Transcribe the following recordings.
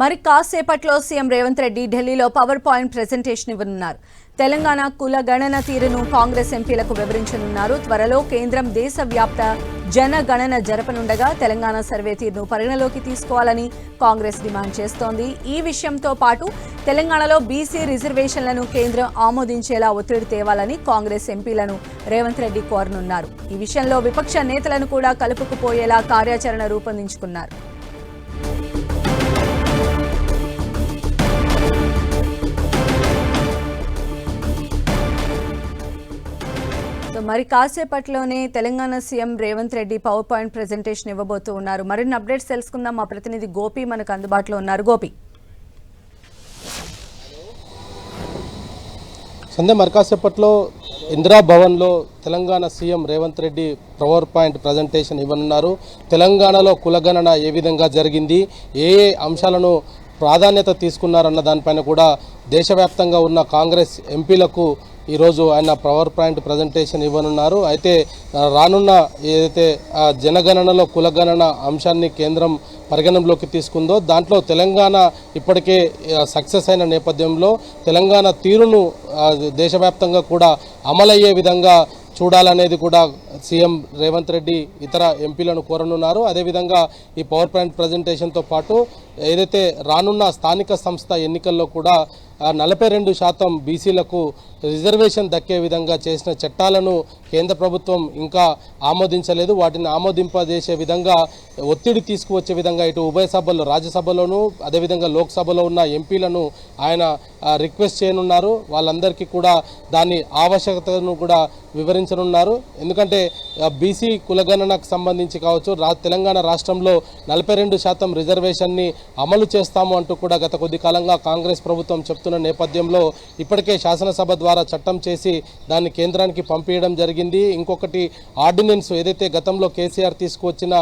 మరి కాసేపట్లో సీఎం రేవంత్ రెడ్డి ఢిల్లీలో పవర్ పాయింట్ ప్రెజెంటేషన్ ఇవ్వనున్నారు. తెలంగాణ కుల గణన తీరును కాంగ్రెస్ ఎంపీలకు వివరించనున్నారు. త్వరలో కేంద్రం దేశవ్యాప్త జనగణన జరపనుండగా తెలంగాణ సర్వే తీరును పరిగణలోకి తీసుకోవాలని కాంగ్రెస్ డిమాండ్ చేస్తోంది. ఈ విషయంతో పాటు తెలంగాణలో బీసీ రిజర్వేషన్లను కేంద్రం ఆమోదించేలా ఒత్తిడి తేవాలని కాంగ్రెస్ ఎంపీలను రేవంత్ రెడ్డి కోరనున్నారు. ఈ విషయంలో విపక్ష నేతలను కూడా కలుపుకుపోయేలా కార్యాచరణ రూపొందించుకున్నారు. మరి కాసేపట్లోనే Telangana CM Revanth Reddy power point presentation ఇవ్వబోతూ ఉన్నారు. మరిన్ని అప్డేట్స్ తెలుసుకుందాం. మా ప్రతినిధి గోపి మనకు అందుబాటులో ఉన్నారు. గోపి. సంధ్య మరికాసేపట్లో ఇందిరా భవన్లో Telangana CM Revanth Reddy power point presentation ఇవ్వనున్నారు. తెలంగాణలో కులగణన ఏ విధంగా జరిగింది? ఏ ఏ అంశాలను ప్రాధాన్యత తీసుకున్నారన్న దానిపైన కూడా దేశవ్యాప్తంగా ఉన్న కాంగ్రెస్ ఎంపీలకు ఈరోజు ఆయన పవర్ పాయింట్ ప్రజెంటేషన్ ఇవ్వనున్నారు. అయితే రానున్న ఏదైతే జనగణనలో కులగణన అంశాన్ని కేంద్రం పరిగణంలోకి తీసుకుందో దాంట్లో తెలంగాణ ఇప్పటికే సక్సెస్ అయిన నేపథ్యంలో తెలంగాణ తీరును దేశవ్యాప్తంగా కూడా అమలయ్యే విధంగా చూడాలనేది కూడా సీఎం రేవంత్ రెడ్డి ఇతర ఎంపీలను కోరనున్నారు. అదేవిధంగా ఈ పవర్ పాయింట్ ప్రజెంటేషన్తో పాటు ఏదైతే రానున్న స్థానిక సంస్థ ఎన్నికల్లో కూడా నలభై రెండు శాతం బీసీలకు రిజర్వేషన్ దక్కే విధంగా చేసిన చట్టాలను కేంద్ర ప్రభుత్వం ఇంకా ఆమోదించలేదు. వాటిని ఆమోదింపజేసే విధంగా ఒత్తిడి తీసుకువచ్చే విధంగా ఇటు ఉభయ సభల్లో రాజ్యసభలోనూ అదేవిధంగా లోక్సభలో ఉన్న ఎంపీలను ఆయన రిక్వెస్ట్ చేయనున్నారు. వాళ్ళందరికీ కూడా దాని ఆవశ్యకతను కూడా వివరించనున్నారు. ఎందుకంటే బీసీ కులగణనకు సంబంధించి కావచ్చు రా తెలంగాణ రాష్ట్రంలో నలభై రెండు శాతం రిజర్వేషన్ని అమలు చేస్తాము అంటూ కూడా గత కొద్ది కాలంగా కాంగ్రెస్ ప్రభుత్వం చెప్తున్న నేపథ్యంలో ఇప్పటికే శాసనసభ ద్వారా చట్టం చేసి దాన్ని కేంద్రానికి పంపించడం జరిగింది. ఇంకొకటి ఆర్డినెన్స్ ఏదైతే గతంలో కేసీఆర్ తీసుకువచ్చిన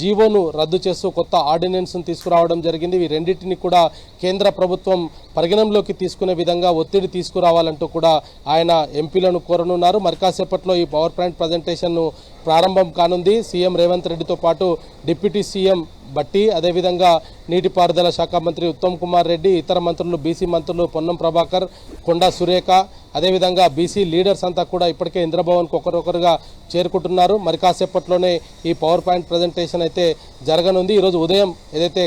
జీవోను రద్దు చేస్తూ కొత్త ఆర్డినెన్స్ను తీసుకురావడం జరిగింది. ఈ రెండింటిని కూడా కేంద్ర ప్రభుత్వం పరిగణంలోకి తీసుకునే విధంగా ఒత్తిడి తీసుకురావాలంటూ కూడా ఆయన ఎంపీలను కోరనున్నారు. మరి కాసేపట్లో ఈ పవర్ పాయింట్ ప్రజెంటేషన్ను ప్రారంభం కానుంది. సీఎం రేవంత్ రెడ్డితో పాటు డిప్యూటీ సీఎం బట్టి అదేవిధంగా నీటిపారుదల శాఖ మంత్రి ఉత్తమ్ కుమార్ రెడ్డి ఇతర మంత్రులు బీసీ మంత్రులు పొన్నం ప్రభాకర్ కొండా సురేఖ అదేవిధంగా బీసీ లీడర్స్ అంతా కూడా ఇప్పటికే ఇంద్రభవన్కు ఒకరొకరుగా చేరుకుంటున్నారు. మరి కాసేపట్లోనే ఈ పవర్ పాయింట్ ప్రజెంటేషన్ అయితే జరగనుంది. ఈరోజు ఉదయం ఏదైతే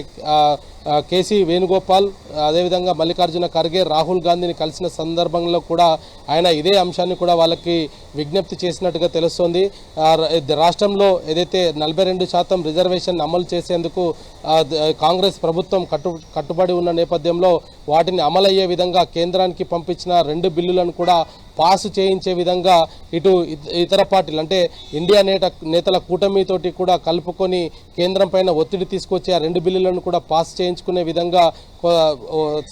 కేసీ వేణుగోపాల్ అదేవిధంగా మల్లికార్జున ఖర్గే రాహుల్ గాంధీని కలిసిన సందర్భంలో కూడా ఆయన ఇదే అంశాన్ని కూడా వాళ్ళకి విజ్ఞప్తి చేసినట్టుగా తెలుస్తోంది. రాష్ట్రంలో ఏదైతే నలభై రెండు శాతం రిజర్వేషన్ అమలు చేసేందుకు కాంగ్రెస్ ప్రభుత్వం కట్టు కట్టుబడి ఉన్న నేపథ్యంలో వాటిని అమలయ్యే విధంగా కేంద్రానికి పంపించిన రెండు బిల్లులను కూడా పాస్ చేయించే విధంగా ఇటు ఇతర పార్టీలు అంటే ఇండియా నేత నేతల కూటమితోటి కూడా కలుపుకొని కేంద్రం పైన ఒత్తిడి తీసుకొచ్చి ఆ రెండు బిల్లులను కూడా పాస్ చేయించుకునే విధంగా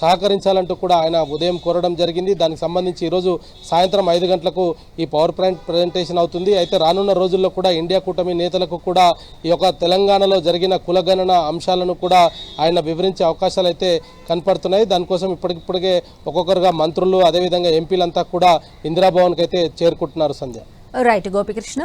సహకరించాలంటూ కూడా ఆయన ఉదయం కోరడం జరిగింది. దానికి సంబంధించి ఈరోజు సాయంత్రం ఐదు గంటలకు ఈ పవర్ పాయింట్ ప్రజెంటేషన్ అవుతుంది. అయితే రానున్న రోజుల్లో కూడా ఇండియా కూటమి నేతలకు కూడా ఈ యొక్క తెలంగాణలో జరిగిన కులగణన అంశాలను కూడా ఆయన వివరించే అవకాశాలు అయితే కనపడుతున్నాయి. దానికోసం ఇప్పటికిప్పటికే ఒక్కొక్కరుగా మంత్రులు అదేవిధంగా ఎంపీలంతా కూడా ఇందిరాభవన్కి అయితే చేరుకుంటున్నారు సంధ్య. రైట్ గోపికృష్ణ.